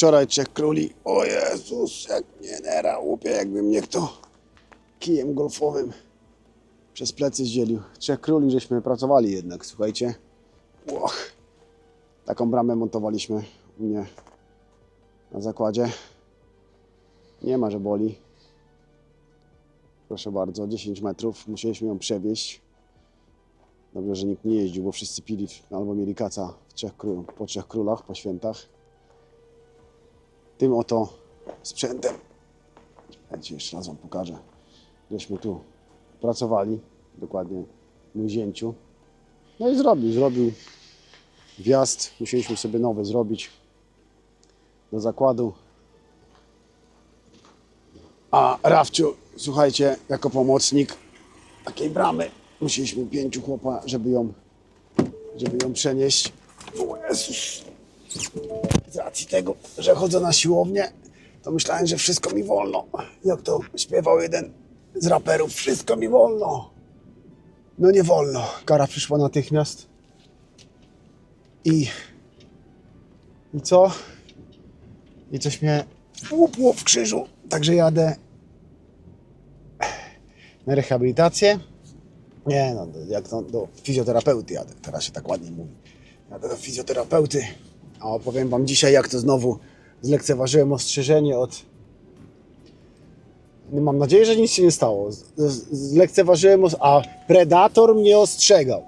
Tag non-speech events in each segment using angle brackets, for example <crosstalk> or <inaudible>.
Wczoraj trzech króli. O Jezus, jak mnie nera łupie, jakby mnie kto kijem golfowym przez plecy zdzielił. Trzech króli żeśmy pracowali jednak, słuchajcie. Łoch. Taką bramę montowaliśmy u mnie na zakładzie. Nie ma, że boli. Proszę bardzo, 10 metrów. Musieliśmy ją przewieźć. Dobrze, że nikt nie jeździł, bo wszyscy pili albo mieli kaca w trzech po trzech królach, po świętach. Tym oto sprzętem. Słuchajcie, jeszcze raz Wam pokażę. Żeśmy tu pracowali, dokładnie mój zięciu. No i zrobił, zrobił wjazd. Musieliśmy sobie nowy zrobić do zakładu. A Rafciu, słuchajcie, jako pomocnik takiej bramy musieliśmy pięciu chłopa, żeby ją, żeby ją przenieść. O Jezus. Z racji tego, że chodzę na siłownię, to myślałem, że wszystko mi wolno. Jak to śpiewał jeden z raperów, wszystko mi wolno. No nie wolno. Kara przyszła natychmiast. I... I co? I coś mnie łupło w krzyżu. Także jadę na rehabilitację. Nie no, do- jak to, do fizjoterapeuty jadę. Teraz się tak ładnie mówi. Jadę do fizjoterapeuty. A opowiem wam dzisiaj, jak to znowu zlekceważyłem ostrzeżenie od... Mam nadzieję, że nic się nie stało. Zlekceważyłem, os- a predator mnie ostrzegał.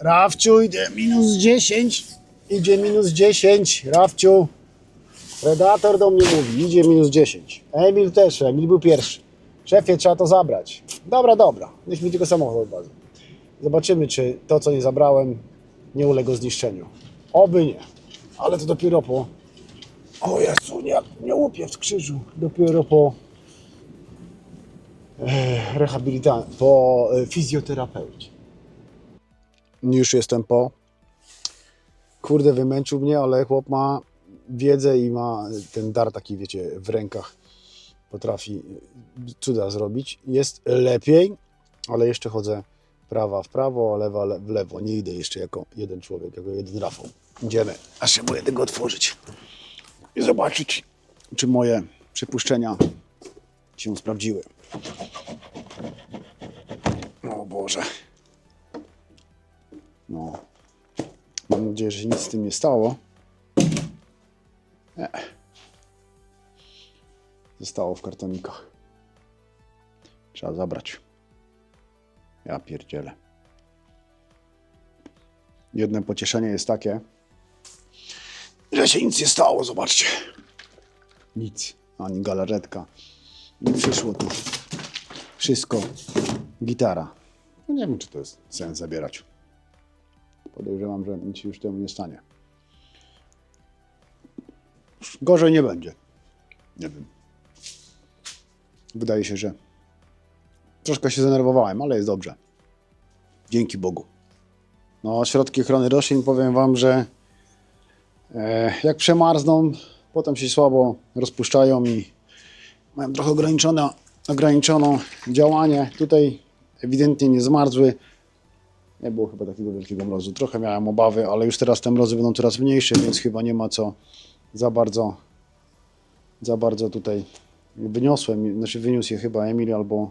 Rafciu, idzie minus 10. Idzie minus 10. Rafciu. Predator do mnie mówi, idzie minus 10. Emil też, Emil był pierwszy. Szefie, trzeba to zabrać. Dobra, dobra. Niech mi tylko samochód odbawi. Zobaczymy, czy to, co nie zabrałem, nie uległo zniszczeniu. Oby nie. Ale to dopiero po... O Jezu, nie, nie łupię w krzyżu. Dopiero po e, rehabilitacji, po e, fizjoterapeucie. Już jestem po. Kurde, wymęczył mnie, ale chłop ma wiedzę i ma ten dar taki, wiecie, w rękach. Potrafi cuda zrobić. Jest lepiej, ale jeszcze chodzę prawa w prawo, lewa le- w lewo. Nie idę jeszcze jako jeden człowiek, jako jeden Rafał. Idziemy, aż się boję tego otworzyć i zobaczyć, czy moje przypuszczenia się sprawdziły. O Boże. No. Mam nadzieję, że nic z tym nie stało. Nie. Zostało w kartonikach. Trzeba zabrać. Ja pierdzielę. Jedno pocieszenie jest takie, że się nic nie stało, zobaczcie. Nic, ani galaretka. Nie przyszło tu. Wszystko. Gitara. No nie wiem, czy to jest sens zabierać. Podejrzewam, że nic już temu nie stanie. Gorzej nie będzie. Nie wiem. Wydaje się, że troszkę się zdenerwowałem, ale jest dobrze. Dzięki Bogu. No, środki ochrony roślin powiem Wam, że e, jak przemarzną, potem się słabo rozpuszczają i mają trochę ograniczone, ograniczone działanie. Tutaj ewidentnie nie zmarzły. Nie było chyba takiego wielkiego mrozu. Trochę miałem obawy, ale już teraz te mrozy będą coraz mniejsze, więc chyba nie ma co za bardzo, za bardzo tutaj wyniosłem. Znaczy wyniósł je chyba Emil albo,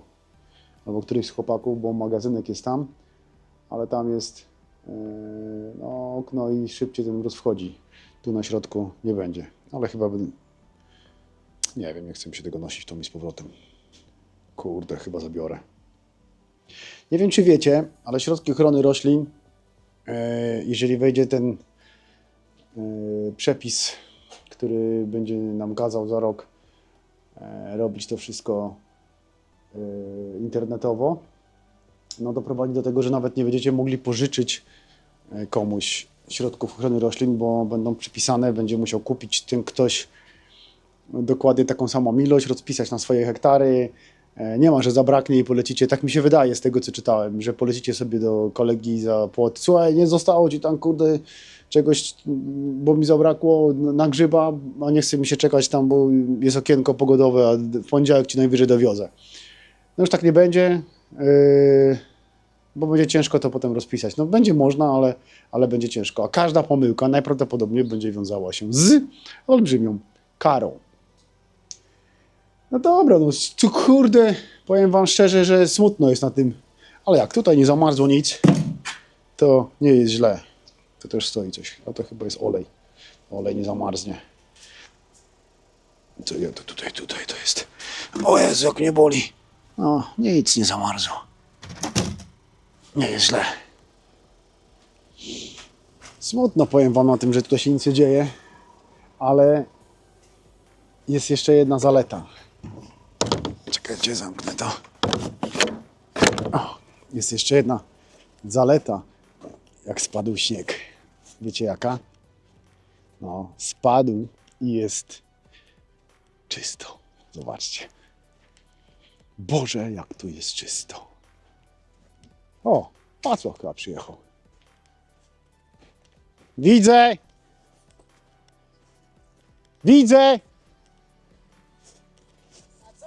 albo któryś z chłopaków, bo magazynek jest tam, ale tam jest yy, no, okno i szybciej ten mróz wchodzi. Tu na środku nie będzie, ale chyba bym, nie wiem, nie chcę mi się tego nosić tą i z powrotem. Kurde, chyba zabiorę. Nie wiem, czy wiecie, ale środki ochrony roślin, e, jeżeli wejdzie ten e, przepis, który będzie nam kazał za rok e, robić to wszystko e, internetowo, no doprowadzi do tego, że nawet nie będziecie mogli pożyczyć e, komuś środków ochrony roślin, bo będą przypisane, będzie musiał kupić ten ktoś dokładnie taką samą ilość, rozpisać na swoje hektary. E, Nie ma, że zabraknie i polecicie. Tak mi się wydaje z tego, co czytałem, że polecicie sobie do kolegi za płot. Słuchaj, nie zostało ci tam, kurde, czegoś, bo mi zabrakło na grzyba, a nie chce mi się czekać tam, bo jest okienko pogodowe, a w poniedziałek ci najwyżej dowiozę. No już tak nie będzie. Yy, bo będzie ciężko to potem rozpisać. No będzie można, ale, ale będzie ciężko. A każda pomyłka najprawdopodobniej będzie wiązała się z olbrzymią karą. No dobra, no tu kurde, powiem wam szczerze, że smutno jest na tym. Ale jak tutaj nie zamarzło nic, to nie jest źle. Tu też stoi coś, a to chyba jest olej. Olej nie zamarznie. Co ja to tutaj, tutaj to jest. O Jezu, jak mnie boli. No, nic nie zamarzło. Nie jest źle. Smutno powiem wam na tym, że tutaj się nic nie dzieje, ale jest jeszcze jedna zaleta. Czekajcie, zamknę to. O, jest jeszcze jedna zaleta, jak spadł śnieg. Wiecie jaka? No, spadł i jest czysto. Zobaczcie. Boże, jak tu jest czysto. O, Wacław chyba przyjechał. Widzę! Widzę!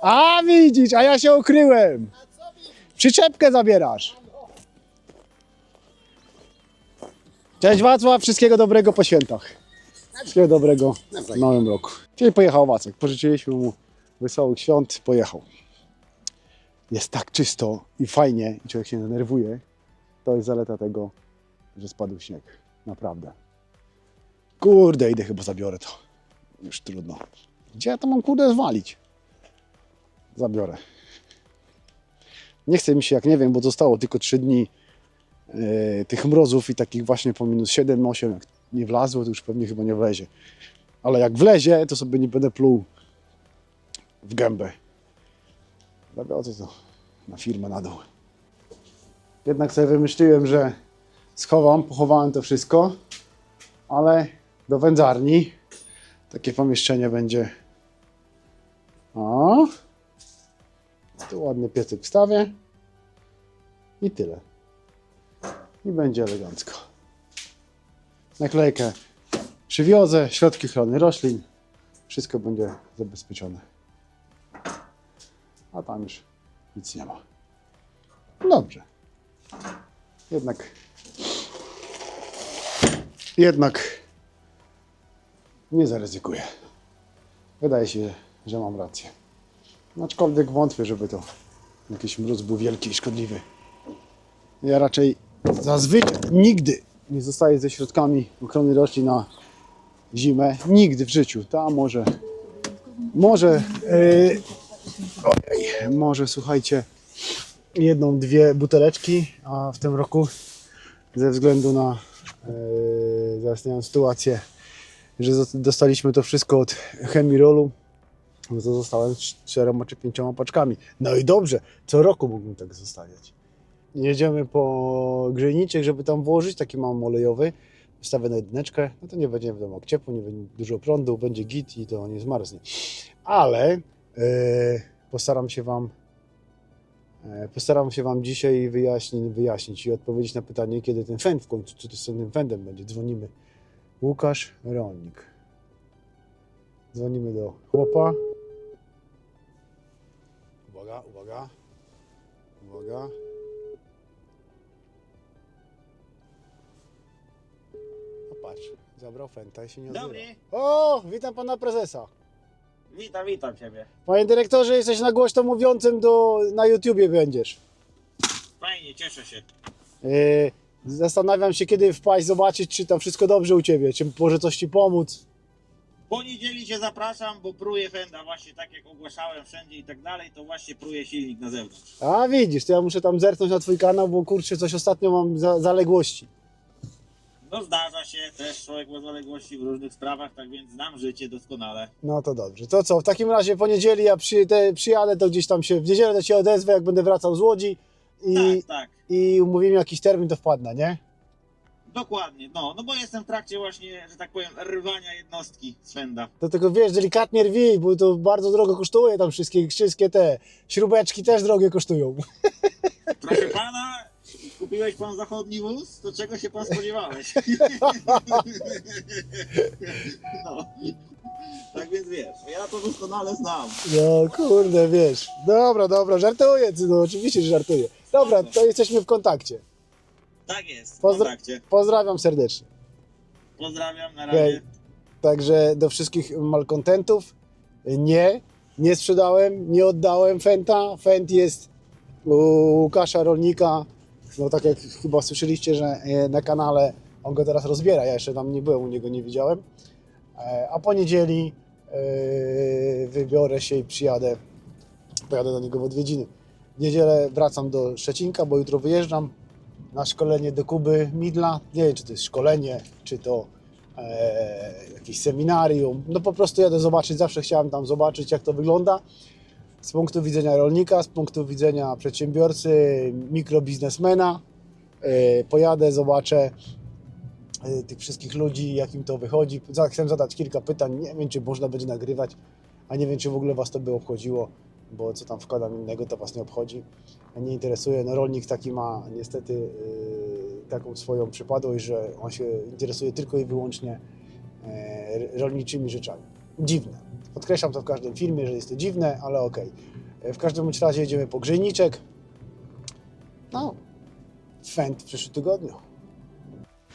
A widzisz, a ja się ukryłem. Przyczepkę zabierasz. Cześć Wacław, wszystkiego dobrego po świętach. Wszystkiego dobrego w nowym roku. Dzisiaj pojechał Wacek, pożyczyliśmy mu wesołych świąt, pojechał. Jest tak czysto i fajnie i człowiek się denerwuje. To jest zaleta tego, że spadł śnieg. Naprawdę. Kurde, idę chyba zabiorę to. Już trudno. Gdzie ja to mam kurde zwalić? Zabiorę. Nie chce mi się, jak nie wiem, bo zostało tylko 3 dni e, tych mrozów i takich właśnie po minus 7, 8. Jak nie wlazło, to już pewnie chyba nie wlezie. Ale jak wlezie, to sobie nie będę pluł w gębę. Zabiorę to na firmę na dół. Jednak sobie wymyśliłem, że schowam, pochowałem to wszystko, ale do wędzarni takie pomieszczenie będzie. O, tu ładny piecyk wstawię i tyle. I będzie elegancko. Naklejkę przywiozę, środki ochrony roślin, wszystko będzie zabezpieczone. A tam już nic nie ma. Dobrze. Jednak jednak nie zaryzykuję. Wydaje się, że mam rację. Aczkolwiek wątpię, żeby to jakiś mróz był wielki i szkodliwy. Ja raczej zazwyczaj nigdy nie zostaję ze środkami ochrony roślin na zimę. Nigdy w życiu. Ta może, może, yy, ojej, może słuchajcie, jedną, dwie buteleczki, a w tym roku ze względu na yy, zaistniałą sytuację, że dostaliśmy to wszystko od Chemirolu, no to zostałem czterema czy pięcioma paczkami. No i dobrze, co roku mógłbym tak zostawiać. Jedziemy po grzejniczek, żeby tam włożyć, taki mam olejowy, wstawię na jedyneczkę, no to nie będzie wiadomo jak ciepło, nie będzie dużo prądu, będzie git i to nie zmarznie. Ale postaram się Wam E, Postaram się Wam dzisiaj wyjaśnić, wyjaśnić i odpowiedzieć na pytanie, kiedy ten fend w końcu, co to z tym fendem będzie. Dzwonimy. Łukasz Rolnik. Dzwonimy do chłopa. Uwaga, uwaga. Uwaga. O patrz, zabrał fenta i się nie odzywa. Dobry. O, witam pana prezesa. Witam, witam Ciebie. Panie dyrektorze, jesteś na głośno mówiącym do, na YouTubie będziesz. Fajnie, cieszę się. Yy, Zastanawiam się, kiedy wpaść, zobaczyć, czy tam wszystko dobrze u ciebie, czy może coś ci pomóc. Po niedzieli Cię zapraszam, bo pruje fenda właśnie tak jak ogłaszałem wszędzie i tak dalej, to właśnie pruje silnik na zewnątrz. A widzisz, to ja muszę tam zerknąć na twój kanał, bo kurczę, coś ostatnio mam za, zaległości. No zdarza się, też człowiek ma zaległości w różnych sprawach, tak więc znam życie doskonale. No to dobrze. To co, w takim razie po niedzieli ja przy, te, przyjadę, to gdzieś tam się, w niedzielę to się odezwę, jak będę wracał z Łodzi i, Tak, tak. i umówimy jakiś termin, to wpadnę, nie? Dokładnie, no, no bo jestem w trakcie właśnie, że tak powiem, rwania jednostki fenda. To tylko wiesz, delikatnie rwij, bo to bardzo drogo kosztuje tam wszystkie, wszystkie te śrubeczki też drogie kosztują. <laughs> Proszę Pana, kupiłeś Pan zachodni wóz, to czego się Pan spodziewałeś? <laughs> no. Tak więc wiesz, ja to doskonale znam. No kurde, wiesz. Dobra, dobra, żartuję, no oczywiście, że żartuję. Dobra, to jesteśmy w kontakcie. Tak jest, w Pozdro- kontakcie. Pozdrawiam serdecznie. Pozdrawiam, na Okej. razie. Także do wszystkich malkontentów, nie, nie sprzedałem, nie oddałem Fenta. Fent jest u Łukasza Rolnika. No tak jak chyba słyszeliście, że e, na kanale on go teraz rozbiera. Ja jeszcze tam nie byłem, u niego nie widziałem. E, A po niedzieli e, wybiorę się i przyjadę, pojadę do niego w odwiedziny. W niedzielę wracam do Szczecinka, bo jutro wyjeżdżam na szkolenie do Kuby Midla. Nie wiem, czy to jest szkolenie, czy to e, jakieś seminarium. No po prostu jadę zobaczyć, zawsze chciałem tam zobaczyć, jak to wygląda. Z punktu widzenia rolnika, z punktu widzenia przedsiębiorcy, mikrobiznesmena. E, pojadę, zobaczę e, tych wszystkich ludzi, jak im to wychodzi. Chcę zadać kilka pytań. Nie wiem, czy można będzie nagrywać, a nie wiem, czy w ogóle Was to by obchodziło, bo co tam wkładam innego, to Was nie obchodzi. Nie interesuje. No rolnik taki ma niestety yy, taką swoją przypadłość, że on się interesuje tylko i wyłącznie rolniczymi rzeczami. Dziwne. Podkreślam to w każdym filmie, że jest to dziwne, ale okej. E, W każdym razie jedziemy po grzejniczek. No, Fent w przyszłym tygodniu.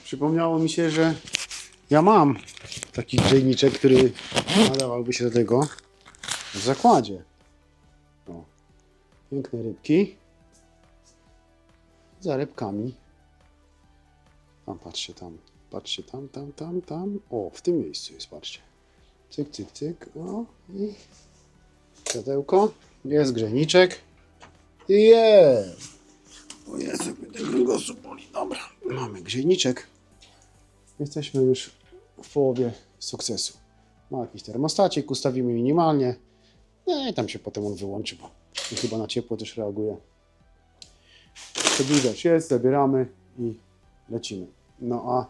Przypomniało mi się, że ja mam taki grzejniczek, który nadawałby się do tego w zakładzie. O, piękne rybki. Za rybkami. Tam, patrzcie tam. Patrzcie tam, tam, tam, tam. O, w tym miejscu jest, patrzcie. Cyk, cyk, cyk. O, i światełko. Jest grzejniczek. I jest. O Jezu, ten kręgosłup boli. Dobra, mamy grzejniczek. Jesteśmy już w połowie sukcesu. Ma jakiś termostacik, ustawimy minimalnie. No i tam się potem on wyłączy, bo chyba na ciepło też reaguje. Przedłużacz jest, zabieramy i lecimy. No a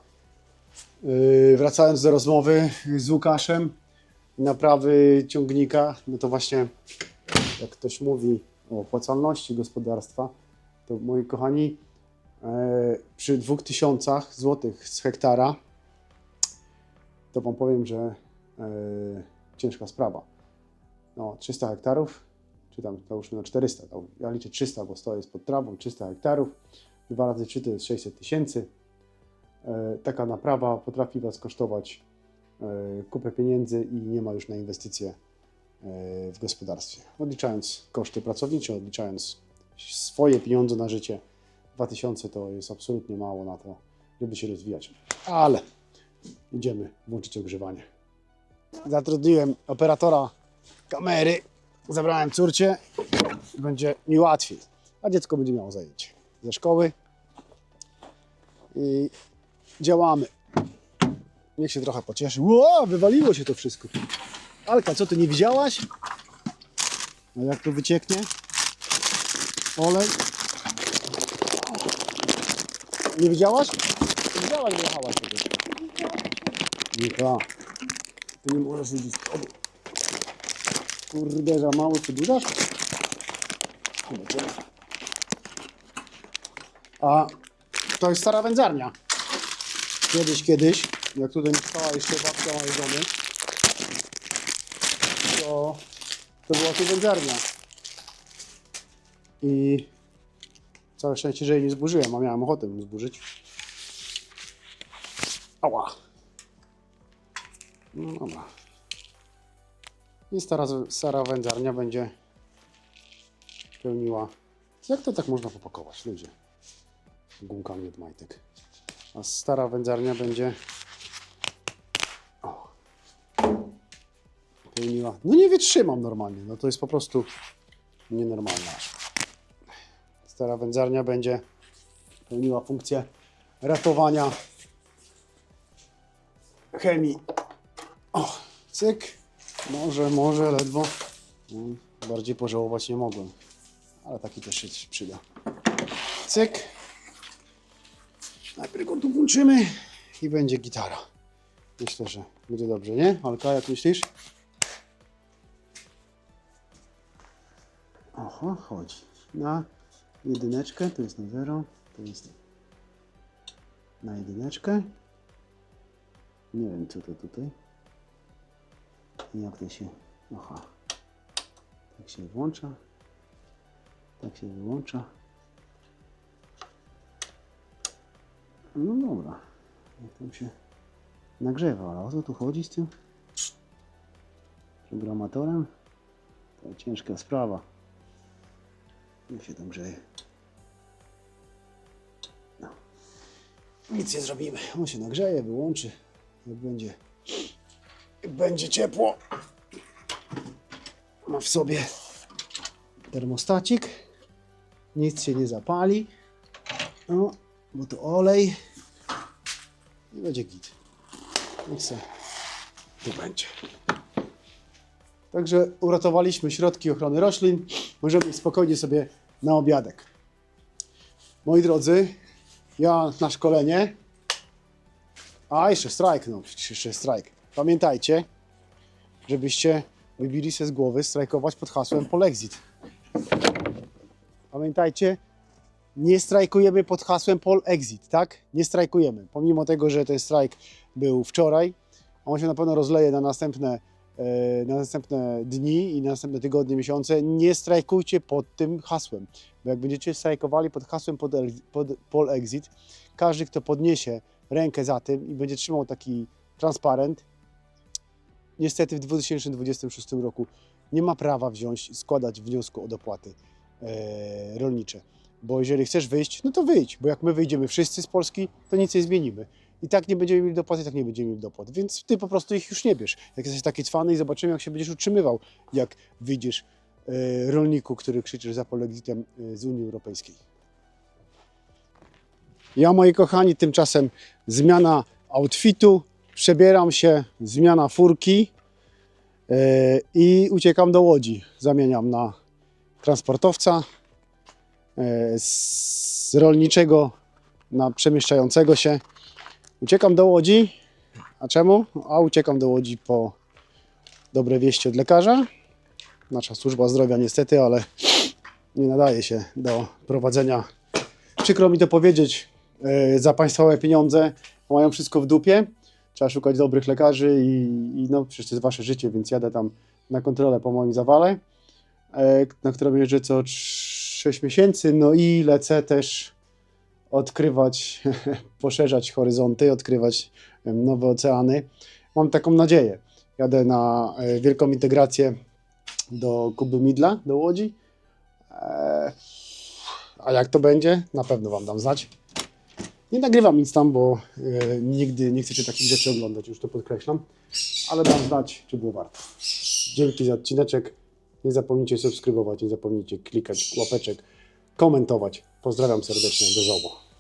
yy, wracając do rozmowy z Łukaszem, naprawy ciągnika, no to właśnie jak ktoś mówi o opłacalności gospodarstwa, to moi kochani, e, przy 2000 zł z hektara, to Wam powiem, że e, ciężka sprawa. No, 300 hektarów, czy tam załóżmy na 400, to ja liczę 300, bo 100 jest pod trawą, 300 hektarów, 2 razy 3 to jest 600 tysięcy. E, taka naprawa potrafi Was kosztować kupę pieniędzy i nie ma już na inwestycje e, w gospodarstwie. Odliczając koszty pracownicze, odliczając swoje pieniądze na życie, 2000 to jest absolutnie mało na to, żeby się rozwijać. Ale idziemy włączyć ogrzewanie. Zatrudniłem operatora kamery, zabrałem córcie, będzie mi łatwiej, a dziecko będzie miało zajęcie ze szkoły i działamy. Niech się trochę pocieszy. Ło, wywaliło się to wszystko. Alka, co ty nie widziałaś? No jak to wycieknie? Olej. Nie widziałaś? Nie widziałaś, wyjechałaś tego. Nika, ty nie możesz widzieć. Kurde, za mało przedłużasz? Zobaczymy. A to jest stara wędzarnia. Kiedyś, kiedyś, jak tutaj mieszkała jeszcze babcia mojej żony, to, to była tu wędzarnia. I całe szczęście, że jej nie zburzyłem, a miałem ochotę ją zburzyć. Ała. No dobra. I stara, stara wędzarnia będzie pełniła. Jak to tak można popakować, ludzie? Gumkami od majtek. A stara wędzarnia będzie. Pełniła. No nie wytrzymam normalnie. No to jest po prostu nienormalne. Stara wędzarnia będzie pełniła funkcję ratowania chemii. O, cyk. Może, może ledwo. No, bardziej pożałować nie mogłem. Ale taki też się przyda. Cyk. Najpierw go tu włączymy i będzie gitara. Myślę, że będzie dobrze, nie? Alka, jak myślisz? Oho, chodzi. Na jedyneczkę, to jest na zero, to jest na jedyneczkę. Nie wiem, co to tutaj. Jak to się... Aha. Tak się włącza. Tak się wyłącza. No dobra. Jak tam się nagrzewa, ale o co tu chodzi z tym? Programatorem? To ciężka sprawa. Jak się tam grzeje? No. Nic nie zrobimy. On się nagrzeje, wyłączy. Jak będzie, jak będzie ciepło. Ma w sobie termostacik. Nic się nie zapali. No, bo to olej. I będzie git. Niech se tu będzie. Także uratowaliśmy środki ochrony roślin. Możemy spokojnie sobie na obiadek. Moi drodzy, ja na szkolenie. A, jeszcze strajk, no jeszcze strajk. Pamiętajcie, żebyście wybili się z głowy strajkować pod hasłem Polexit. Pamiętajcie, nie strajkujemy pod hasłem Polexit, tak? Nie strajkujemy. Pomimo tego, że ten strajk był wczoraj, on się na pewno rozleje na następne, na następne dni i na następne tygodnie, miesiące. Nie strajkujcie pod tym hasłem, bo jak będziecie strajkowali pod hasłem pod, pod Polexit, każdy, kto podniesie rękę za tym i będzie trzymał taki transparent, niestety w 2026 roku nie ma prawa wziąć składać wniosku o dopłaty e, rolnicze. Bo jeżeli chcesz wyjść, no to wyjdź, bo jak my wyjdziemy wszyscy z Polski, to nic nie zmienimy. I tak nie będziemy mieli dopłat, i tak nie będziemy mieli dopłat. Więc ty po prostu ich już nie bierz. Jak jesteś taki cwany i zobaczymy, jak się będziesz utrzymywał, jak wyjdziesz e, rolniku, który krzyczysz za polexitem e, z Unii Europejskiej. Ja, moi kochani, tymczasem zmiana outfitu, przebieram się, zmiana furki e, i uciekam do Łodzi. Zamieniam na transportowca e, z rolniczego na przemieszczającego się. Uciekam do Łodzi. A czemu? A uciekam do Łodzi po dobre wieści od lekarza. Nasza służba zdrowia niestety, ale nie nadaje się do prowadzenia. Przykro mi to powiedzieć, e, za państwowe pieniądze mają wszystko w dupie. Trzeba szukać dobrych lekarzy i, i no przecież to jest wasze życie, więc jadę tam na kontrolę po moim zawale, e, na którą jeżdżę co 6 miesięcy, no i lecę też odkrywać, <laughs> poszerzać horyzonty, odkrywać nowe oceany. Mam taką nadzieję. Jadę na e, wielką integrację do Kuby Midla, do Łodzi. E, A jak to będzie? Na pewno Wam dam znać. Nie nagrywam nic tam, bo e, nigdy nie chcecie takich rzeczy oglądać, już to podkreślam. Ale dam znać, czy było warto. Dzięki za odcineczek. Nie zapomnijcie subskrybować, nie zapomnijcie klikać łapeczek, komentować. Pozdrawiam serdecznie, do zobo.